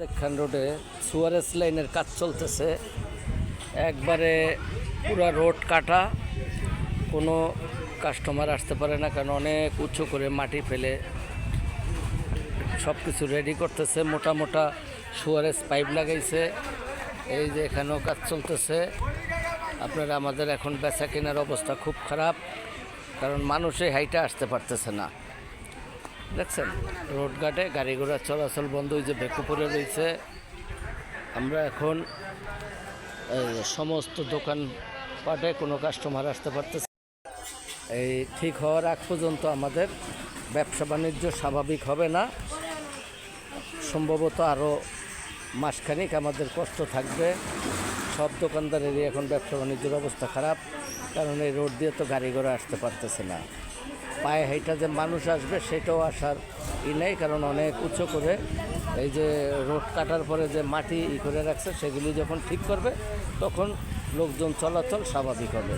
দেখখান রোডে সুয়ারেস লাইনের কাজ চলতেছে। একবারে পুরা রোড কাটা, কোনো কাস্টমার আসতে পারে না, কারণ অনেক উঁচু করে মাটি ফেলে সব কিছু রেডি করতেছে। মোটা মোটা সুয়ারেস পাইপ লাগাইছে। এই যে এখানেও কাজ চলতেছে। আপনারা আমাদের এখন বেচা কেনার অবস্থা খুব খারাপ, কারণ মানুষে হাইটা আসতে পারতেছে না। দেখছেন? রোড ঘাটে গাড়ি ঘোড়া চলাচল বন্ধ হয়েছে বেকুপুরে রয়েছে। আমরা এখন সমস্ত দোকান পাটে কোনো কাস্টমার আসতে পারতেছে এই ঠিক হওয়ার আগ পর্যন্ত আমাদের ব্যবসা বাণিজ্য স্বাভাবিক হবে না। সম্ভবত আরও মাসখানিক আমাদের কষ্ট থাকবে। সব দোকানদারেরই এখন ব্যবসা বাণিজ্যের অবস্থা খারাপ, কারণ এই রোড দিয়ে তো গাড়ি ঘোড়া আসতে পারতেছে না। পায়ে হেঁটা যে মানুষ আসবে সেটাও আসার ই নেই, কারণ অনেক উঁচু করে এই যে রোড কাটার পরে যে মাটি ই করে রাখছে, সেগুলি যখন ঠিক করবে, তখন লোকজন চলাচল স্বাভাবিক হবে।